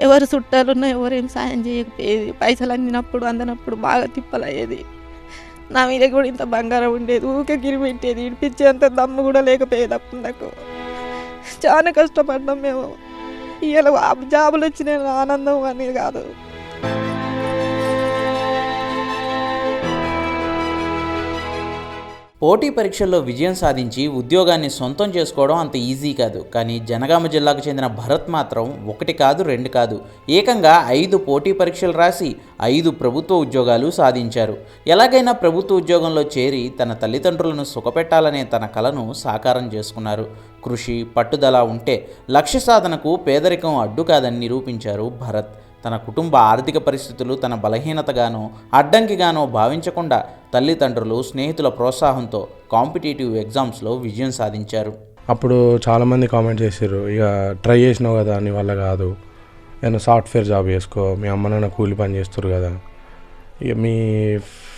ఎవరు చుట్టాలున్నా ఎవరేం సాయం చేయకపోయేది. పైసలు అందినప్పుడు అందనప్పుడు బాగా తిప్పలయ్యేది. నా మీద కూడా ఇంత బంగారం ఉండేది. ఊకే గిరి పెట్టేది. ఇడిపించేంత దమ్ము కూడా లేకపోయేది అప్పుడు నాకు. చాలా కష్టపడ్డాం మేము. ఇవాళ జాబులు వచ్చిన ఆనందం అనేది కాదు. పోటీ పరీక్షల్లో విజయం సాధించి ఉద్యోగాన్ని సొంతం చేసుకోవడం అంత ఈజీ కాదు. కానీ జనగామ జిల్లాకు చెందిన భరత్ మాత్రం ఒకటి కాదు రెండు కాదు. ఏకంగా ఐదు పోటీ పరీక్షలు రాసి ఐదు ప్రభుత్వ ఉద్యోగాలు సాధించారు. ఎలాగైనా ప్రభుత్వ ఉద్యోగంలో చేరి తన తల్లిదండ్రులను సుఖపెట్టాలనే తన కలను సాకారం చేసుకున్నారు. కృషి పట్టుదల ఉంటే లక్ష్య సాధనకు పేదరికం అడ్డు కాదని నిరూపించారు భరత్. తన కుటుంబ ఆర్థిక పరిస్థితులు తన బలహీనతగానో అడ్డంకిగానో భావించకుండా తల్లిదండ్రులు స్నేహితుల ప్రోత్సాహంతో కాంపిటేటివ్ ఎగ్జామ్స్లో విజయం సాధించారు. అప్పుడు చాలామంది కామెంట్ చేసారు ఇక ట్రై చేసినావు కదా నీ వల్ల కాదు. నేను సాఫ్ట్వేర్ జాబ్ చేసుకో మీ అమ్మ నాన్న కూలి పని చేస్తారు కదా. ఇక మీ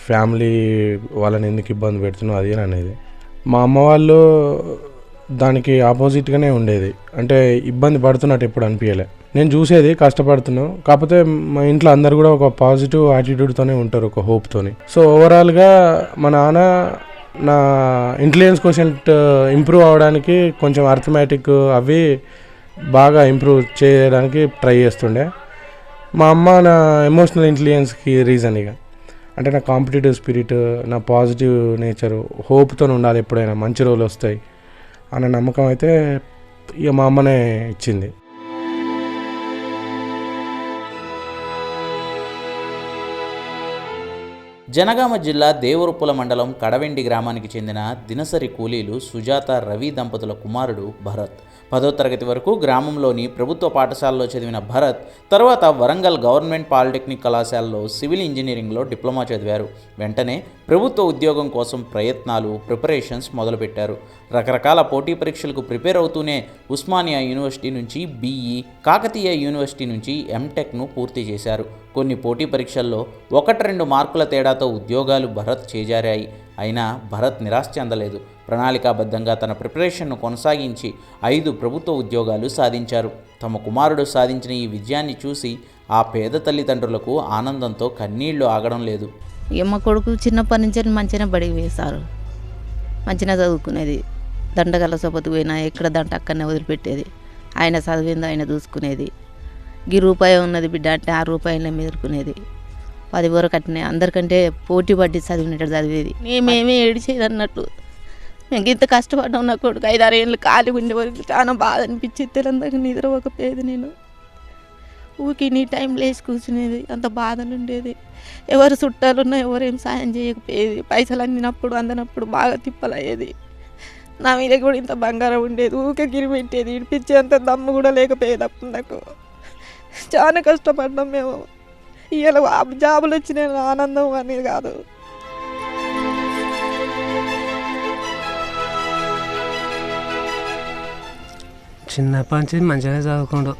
ఫ్యామిలీ వాళ్ళని ఎందుకు ఇబ్బంది పెడుతున్నావు? అది అనేది. మా అమ్మ వాళ్ళు దానికి ఆపోజిట్గానే ఉండేది. అంటే ఇబ్బంది పడుతున్నట్టు ఎప్పుడు అనిపించలే నేను చూసేది కష్టపడుతున్నాను కాకపోతే మా ఇంట్లో అందరు కూడా ఒక పాజిటివ్ యాటిట్యూడ్తోనే ఉంటారు ఒక హోప్తోని సో ఓవరాల్గా మా నాన్న నా ఇంటెలిజెన్స్ క్వశ్చంట్ ఇంప్రూవ్ అవ్వడానికి కొంచెం అర్థమెటిక్ అవి బాగా ఇంప్రూవ్ చేయడానికి ట్రై చేస్తుండే. మా అమ్మ నా ఎమోషనల్ ఇంటెలిజెన్స్కి రీజన్ ఇక అంటే నా కాంపిటేటివ్ స్పిరిట్ నా పాజిటివ్ నేచర్ హోప్తో ఉండాలి ఎప్పుడైనా. మంచి రోజులు వస్తాయి. అనే నమ్మకం అయితే ఇక మా అమ్మనే ఇచ్చింది. జనగామ జిల్లా దేవరుప్పుల మండలం కడవెండి గ్రామానికి చెందిన దినసరి కూలీలు సుజాత రవి దంపతుల కుమారుడు భరత్. పదో తరగతి వరకు గ్రామంలోని ప్రభుత్వ పాఠశాలలో చదివిన భరత్ తర్వాత వరంగల్ గవర్నమెంట్ పాలిటెక్నిక్ కళాశాలలో సివిల్ ఇంజనీరింగ్లో డిప్లొమా చదివారు. వెంటనే ప్రభుత్వ ఉద్యోగం కోసం ప్రయత్నాలు ప్రిపరేషన్స్ మొదలుపెట్టారు. రకరకాల పోటీ పరీక్షలకు ప్రిపేర్ అవుతూనే ఉస్మానియా యూనివర్సిటీ నుంచి బీఈ కాకతీయ యూనివర్సిటీ నుంచి ఎంటెక్ను పూర్తి చేశారు. కొన్ని పోటీ పరీక్షల్లో ఒకటి రెండు మార్కుల తేడాతో ఉద్యోగాలు భరత్ చేజారాయి. అయినా భరత్ నిరాశ చెందలేదు. ప్రణాళికాబద్ధంగా తన ప్రిపరేషన్ను కొనసాగించి ఐదు ప్రభుత్వ ఉద్యోగాలు సాధించారు. తమ కుమారుడు సాధించిన ఈ విజయాన్ని చూసి ఆ పేద తల్లిదండ్రులకు ఆనందంతో కన్నీళ్ళు ఆగడం లేదు. ఇక మా కొడుకు చిన్నప్పటి నుంచి మంచిగా బడికి వేశారు మంచిగా చదువుకునేది. దండగల సొపతి పోయినా ఎక్కడ దంట అక్కడనే వదిలిపెట్టేది. ఆయన చదివింది ఆయన చూసుకునేది. ఈ రూపాయి ఉన్నది బిడ్డ అంటే ఆ రూపాయలనే మెదులుకునేది పది వరకు అట్నే అందరికంటే పోటీ పడ్డి చదివినట్టు చదివేది. మేమేమీ ఏడిచేది అన్నట్టు మేము ఇంత కష్టపడ్డాం నా కొడుకు ఐదారు ఏళ్ళు ఖాళీ ఉండే వరకు చాలా బాధ అనిపించేది. తెలంగాణ నిద్రపోకపోయేది నేను. ఊకి నీ టైం లేచి కూర్చునేది. అంత బాధలు ఉండేది. ఎవరు చుట్టాలున్నా ఎవరేం సాయం చేయకపోయేది. పైసలు అందినప్పుడు అందనప్పుడు బాగా తిప్పలయ్యేది. నా మీద కూడా ఇంత బంగారం ఉండేది. ఊకే గిరి పెట్టేది. ఇడిపించేంత దమ్ము కూడా లేకపోయేది అప్పుడు నాకు. చాలా కష్టపడ్డాం మేము. ఇవాళ జాబులు వచ్చిన ఆనందం అనేది కాదు. చిన్నప్పటి నుంచి మంచిగా చదువుకుండు.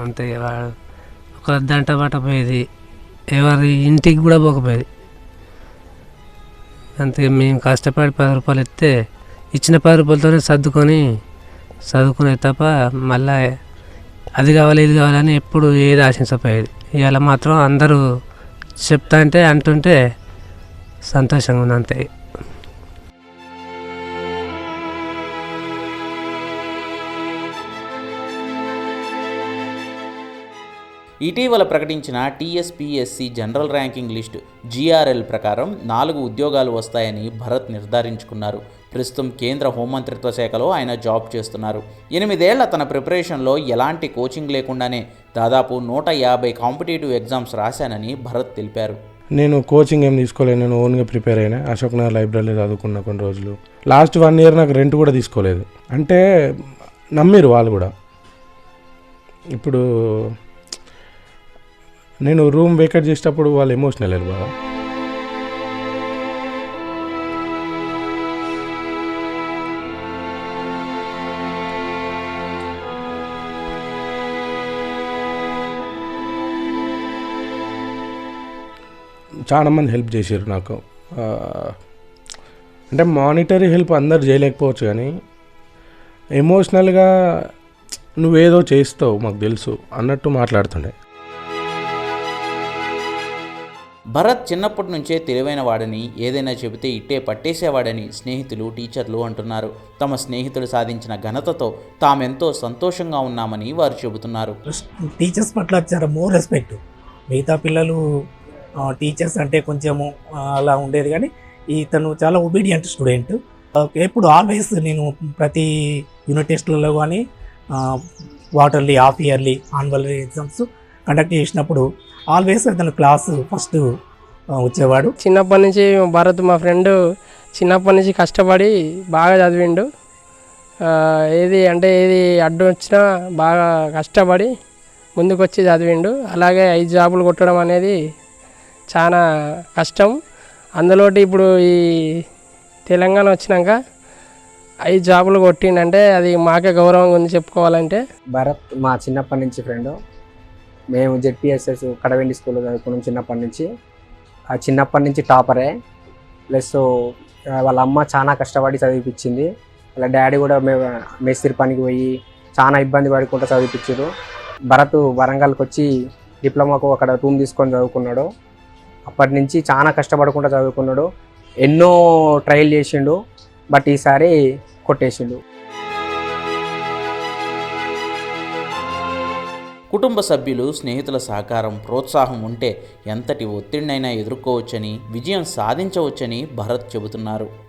అంతే వాడు ఒక దంట పట్టపోయేది. ఎవరి ఇంటికి కూడా పోకపోయేది. అంతే మేము కష్టపడి పది రూపాయలు ఇస్తే ఇచ్చిన పది రూపాయలతోనే సర్దుకొని చదువుకునే తప్ప మళ్ళా అది కావాలి ఇది కావాలని ఎప్పుడు ఏది ఆశించపోయేది ఇవాళ మాత్రం అందరూ చెప్తా అంటే అంటుంటే సంతోషంగా ఉంది అంతే. ఇటీవల ప్రకటించిన TSPSC general ranking list GRL ప్రకారం నాలుగు ఉద్యోగాలు వస్తాయని భరత్ నిర్ధారించుకున్నారు. ప్రస్తుతం కేంద్ర హోంమంత్రిత్వ శాఖలో ఆయన జాబ్ చేస్తున్నారు. ఎనిమిదేళ్ళ తన ప్రిపరేషన్లో ఎలాంటి కోచింగ్ లేకుండానే దాదాపు నూట యాభై కాంపిటేటివ్ ఎగ్జామ్స్ రాశానని భరత్ తెలిపారు. నేను కోచింగ్ ఏం తీసుకోలేదు నేను ఓన్గా ప్రిపేర్ అయినా అశోక్ నగర్ లైబ్రరీలో చదువుకున్న కొన్ని రోజులు. లాస్ట్ వన్ ఇయర్ నాకు రెంట్ కూడా తీసుకోలేదు. అంటే నమ్మిరు వాళ్ళు కూడా. ఇప్పుడు నేను రూమ్ వేకెట్ చేసేటప్పుడు వాళ్ళు ఎమోషనల్ వెళ్ళారు బాగా. చాలా మంది హెల్ప్ చేశారు నాకు. అంటే మానిటరీ హెల్ప్ అందరు చేయలేకపోవచ్చు కానీ ఎమోషనల్గా నువ్వేదో చేస్తావు మాకు తెలుసు అన్నట్టు మాట్లాడుతుండే. భరత్ చిన్నప్పటి నుంచే తెలివైన వాడని ఏదైనా చెబితే ఇట్టే పట్టేసేవాడని స్నేహితులు టీచర్లు అంటున్నారు. తమ స్నేహితుడు సాధించిన ఘనతతో తామెంతో సంతోషంగా ఉన్నామని వారు చెబుతున్నారు. టీచర్స్ పట్ల చాలా మోర్ రెస్పెక్ట్. మిగతా పిల్లలు టీచర్స్ అంటే కొంచెము అలా ఉండేది కానీ ఇతను చాలా ఒబీడియంట్ స్టూడెంట్ ఎప్పుడు ఆల్వేస్ నేను ప్రతి యూనిట్ టెస్ట్లలో కానీ quarterly half yearly annual exams conduct చేసినప్పుడు ఆల్వేస్ అతను క్లాస్ ఫస్ట్ వచ్చేవాడు. చిన్నప్పటి నుంచి భరత్ మా ఫ్రెండ్ చిన్నప్పటి నుంచి కష్టపడి బాగా చదివిండు. ఏది అంటే ఏది అడ్డు వచ్చినా బాగా కష్టపడి ముందుకు వచ్చి చదివిండు. అలాగే ఐదు జాబులు కొట్టడం అనేది చాలా కష్టం. అందులోటి ఇప్పుడు ఈ తెలంగాణ వచ్చినాక అవి జాబులు కొట్టిండంటే అది మాకే గౌరవంగా ఉంది చెప్పుకోవాలంటే. భరత్ మా చిన్నప్పటి నుంచి ఫ్రెండ్. మేము జెడ్పిఎస్ఎస్ కడవెండి స్కూల్లో చదువుకున్నాం చిన్నప్పటి నుంచి. ఆ చిన్నప్పటి నుంచి టాపరే. ప్లస్ వాళ్ళ అమ్మ చాలా కష్టపడి చదివిపించింది. వాళ్ళ డాడీ కూడా మేము మేస్త్రి పనికి పోయి చాలా ఇబ్బంది పడుకుంటూ చదివిపించారు. భరత్ వరంగల్కి వచ్చి డిప్లొమాకు అక్కడ రూమ్ తీసుకొని చదువుకున్నాడు. అప్పటి నుంచి చాలా కష్టపడకుండా చదువుకున్నాడు. ఎన్నో ట్రయల్ చేసిండు బట్ ఈసారి కొట్టేసిండు. కుటుంబ సభ్యులు స్నేహితుల సహకారం ప్రోత్సాహం ఉంటే ఎంతటి ఒత్తిడినైనా ఎదుర్కోవచ్చని విజయం సాధించవచ్చని భరత్ చెబుతున్నారు.